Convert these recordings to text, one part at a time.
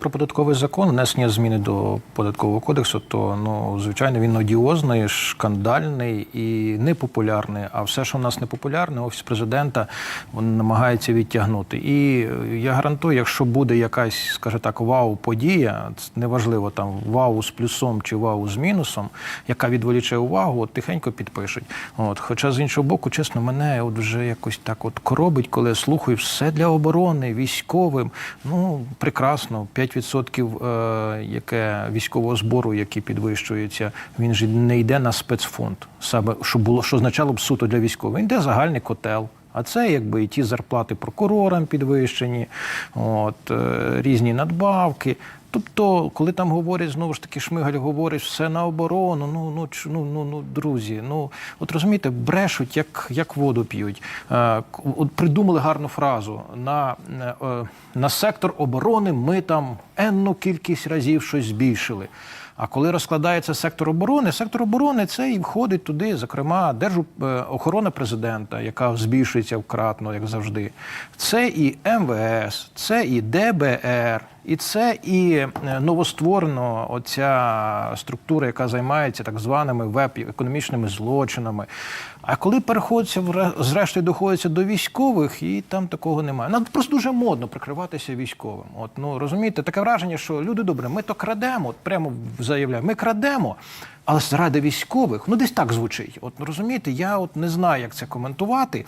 Про податковий закон, внесення зміни до податкового кодексу, то ну звичайно він одіозний, шкандальний і непопулярний. А все, що в нас непопулярне, офіс президента він намагається відтягнути. І е, я гарантую, якщо буде якась, скажімо так, вау-подія, неважливо там вау з плюсом чи вау з мінусом, яка відволіче увагу, от тихенько підпишуть. От, хоча з іншого боку, чесно, мене от вже якось так от коробить, коли я слухаю все для оборони, військовим. Ну прекрасно, 5% е, яке військового збору, який підвищується, він же не йде на спецфонд, саме що було, що означало б суто для військових. Він йде загальний котел. А це якби і ті зарплати прокурорам підвищені, от, е, різні надбавки. Тобто, коли там говорять, знову ж таки, Шмигаль говорить все на оборону, ну, ну, ну, ну, ну друзі, ну, от розумієте, брешуть, як, як воду п'ють. Е, от придумали гарну фразу. На, е, е, на сектор оборони ми там енну кількість разів щось збільшили. А коли розкладається сектор оборони, сектор оборони це і входить туди, зокрема, Держохорона президента, яка збільшується вкратно, як завжди. Це і МВС, це і ДБР, і це і е, новостворена оця структура, яка займається так званими веб-економічними злочинами. А коли переходиться зрештою доходиться до військових, і там такого немає. Нам просто дуже модно прикриватися військовим. От ну розумієте, таке враження, що люди добре, ми то крадемо, от прямо заявляю, ми крадемо, але заради військових, ну десь так звучить. От ну, розумієте, я от не знаю, як це коментувати.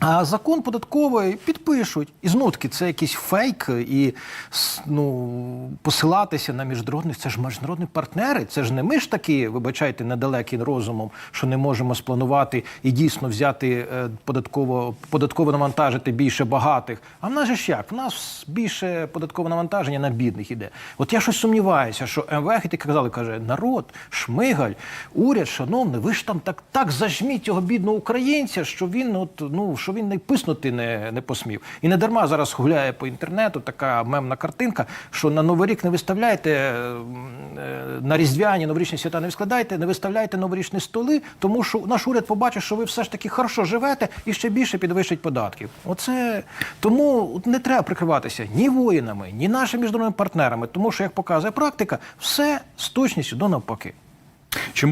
А закон податковий підпишуть. І знову таки це якийсь фейк, і ну, посилатися на міжнародних, це ж міжнародні партнери. Це ж не ми ж такі, вибачайте, недалекі розумом, що не можемо спланувати і дійсно взяти е, податково, податково навантажити більше багатих. А в нас же ж як? В нас більше податкове навантаження на бідних іде. От я щось сумніваюся, що МВФ, і ти казали, каже, народ, шмигаль, уряд, шановний, ви ж там так, так зажміть цього бідного українця, що він от ну що він не писнути не, не посмів. І не дарма зараз гуляє по інтернету така мемна картинка, що на Новий рік не виставляйте е, на різдвяні новорічні свята не вискладайте, не виставляйте новорічні столи, тому що наш уряд побачить, що ви все ж таки хорошо живете і ще більше підвищить податків. Оце тому не треба прикриватися ні воїнами, ні нашими міжнародними партнерами, тому що як показує практика, все з точністю до навпаки.